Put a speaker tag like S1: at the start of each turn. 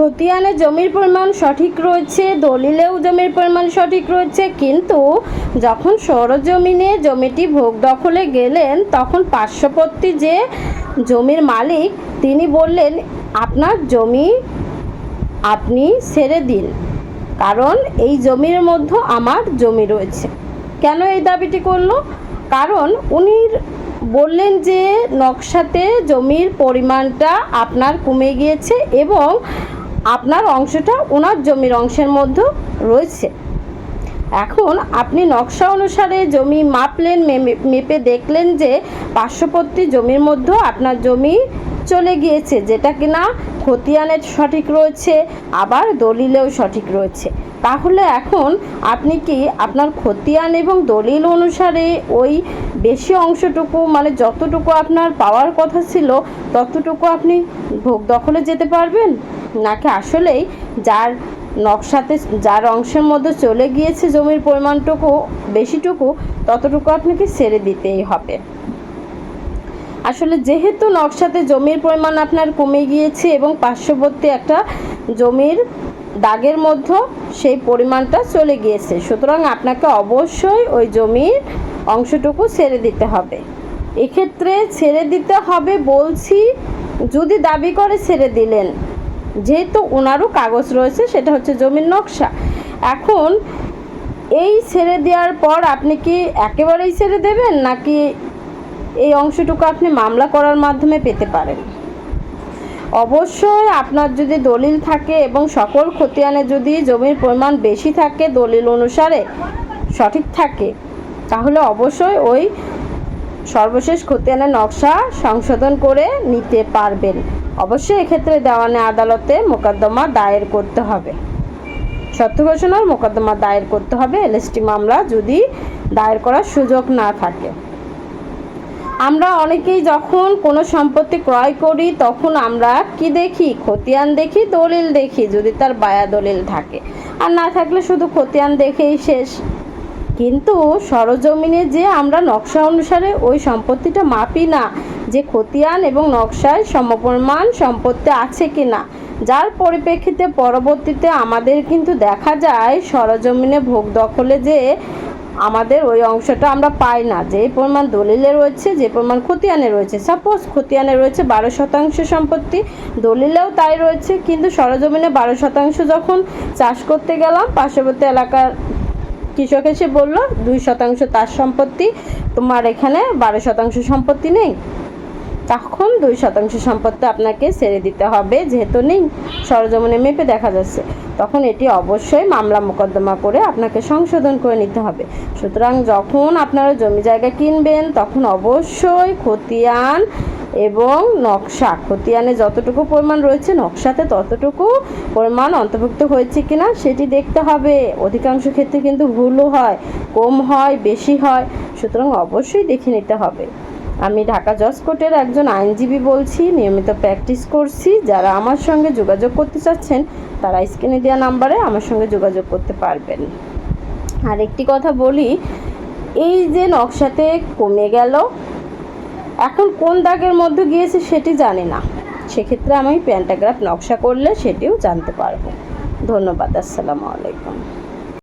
S1: খতিয়ানে জমির পরিমাণ সঠিক রয়েছে, দলিলেও জমির পরিমাণ সঠিক রয়েছে, কিন্তু যখন সরজমিনে জমিটি ভোগ দখলে গেলেন, তখন পার্শ্ববর্তী যে জমির মালিক, তিনি বললেন, আপনার জমি আপনি ছেড়ে দিন, কারণ এই জমির মধ্যে আমার জমি রয়েছে। কেন এই দাবিটি করল? কারণ উনি বললেন যে, নকশাতে জমির পরিমাণটা আপনার কমে গিয়েছে এবং আপনার অংশটা ওনার জমির অংশের মধ্যে রয়েছে। এখন আপনি নকশা অনুসারে জমি মাপলেন, মেপে দেখলেন যে পার্শ্ববর্তী জমির মধ্যেও আপনার জমি চলে গিয়েছে, যেটা কিনা খতিয়ানের সঠিক রয়েছে, আবার দলিলেও সঠিক রয়েছে। তাহলে এখন আপনি কি আপনার খতিয়ান এবং দলিল অনুসারে ওই বেশি অংশটুকু মানে যতটুকু আপনার পাওয়ার কথা ছিল, ততটুকু আপনি ভোগ দখলে যেতে পারবেন? নাকি আসলেই যার নকশাতে, যার অংশের মধ্যে চলে গিয়েছে জমির পরিমাণটুকু, বেশিটুকু, ততটুকু আপনাকে ছেড়ে দিতেই হবে? আসলে যেহেতু নকশাতে জমির পরিমাণ আপনার কমে গিয়েছে এবং পার্শ্ববর্তী একটা জমির দাগের মধ্যে সেই পরিমাণটা চলে গিয়েছে, সুতরাং আপনাকে অবশ্যই ওই জমির অংশটুকু ছেড়ে দিতে হবে। এক্ষেত্রে ছেড়ে দিতে হবে বলছি, যদি দাবি করে ছেড়ে দিলেন, যেহেতু ওনারও কাগজ রয়েছে, সেটা হচ্ছে জমির নকশা। এখন এই ছেড়ে দেওয়ার পর আপনি কি একেবারেই ছেড়ে দেবেন, নাকি এই অংশটুকু আপনি মামলা করার মাধ্যমে পেতে পারেন। অবশ্যই আপনার যদি দলিল থাকে এবং সকল খতিয়ানে যদি জমির পরিমাণ বেশি থাকে, দলিল অনুসারে সঠিক থাকে, তাহলে অবশ্যই ওই সর্বশেষ খতিয়ানের নকশা সংশোধন করে নিতে পারবেন। অবশ্যই এক্ষেত্রে দেওয়ানে আদালতে মোকদ্দমা দায়ের করতে হবে। সত্য ঘোষণার মোকদ্দমা দায়ের করতে হবে। এলএসটি মামলা যদি দায়ের করার সুযোগ না থাকে। আমরা অনেকেই যখন কোনো সম্পত্তি ক্রয় করি, তখন আমরা কি দেখি? খতিয়ান দেখি, দলিল দেখি, যদি তার বায়া দলিল থাকে। আর না থাকলে শুধু খতিয়ান দেখেই শেষ। কিন্তু সরজমিনে যে আমরা নকশা অনুসারে ওই সম্পত্তিটা মাপি না, যে খতিয়ান এবং নকশায় সমপরিমাণ সম্পত্তি আছে কি না যার পরিপ্রেক্ষিতে পরবর্তীতে আমাদের কিন্তু দেখা যায়, সরজমিনে ভোগ দখলে যে আমাদের ওই অংশটা আমরা পাই না। যে পরিমাণ দলিলে রয়েছে, যে পরিমাণ খতিয়ানে রয়েছে। সাপোজ খতিয়ানে রয়েছে বারো শতাংশ সম্পত্তি, দলিলেও তাই রয়েছে, কিন্তু সরজমিনে বারো শতাংশ যখন চাষ করতে গেলাম, পার্শ্ববর্তী এলাকার কৃষক এসে বলল, দুই শতাংশ তার সম্পত্তি, তোমার এখানে বারো শতাংশ সম্পত্তি নেই। তখন দুই শতাংশ সম্পত্তি আপনাকে ছেড়ে দিতে হবে, যেহেতু নেই। সরজমিনে মেপে দেখা যাচ্ছে। তখন এটি অবশ্যই মামলা মোকদ্দমা করে আপনাকে সংশোধন করে নিতে হবে। সুতরাং যখন আপনারা জমি জায়গা কিনবেন, তখন অবশ্যই খতিয়ান এবং নকশা, খতিয়ানে যতটুকু পরিমাণ রয়েছে, নকশাতে ততটুকু পরিমাণ অন্তর্ভুক্ত হয়েছে কিনা, সেটি দেখতে হবে। অধিকাংশ ক্ষেত্রে কিন্তু ভুলও হয়, কম হয়, বেশি হয়। সুতরাং অবশ্যই দেখে নিতে হবে। আমি ঢাকা জজ কোর্টের একজন আইনজীবী বলছি, নিয়মিত প্র্যাকটিস করছি। যারা আমার সঙ্গে যোগাযোগ করতে চাচ্ছেন, তারা স্ক্রিনে দেওয়া নাম্বারে আমার সঙ্গে যোগাযোগ করতে পারবেন। আর একটি কথা বলি, এই যে নকশাতে কমে গেল, এখন কোন দাগের মধ্যে গিয়েছে সেটি জানি না। সেক্ষেত্রে আমি প্যান্টাগ্রাফ নকশা করলে সেটিও জানতে পারব। ধন্যবাদ, আসসালামু আলাইকুম।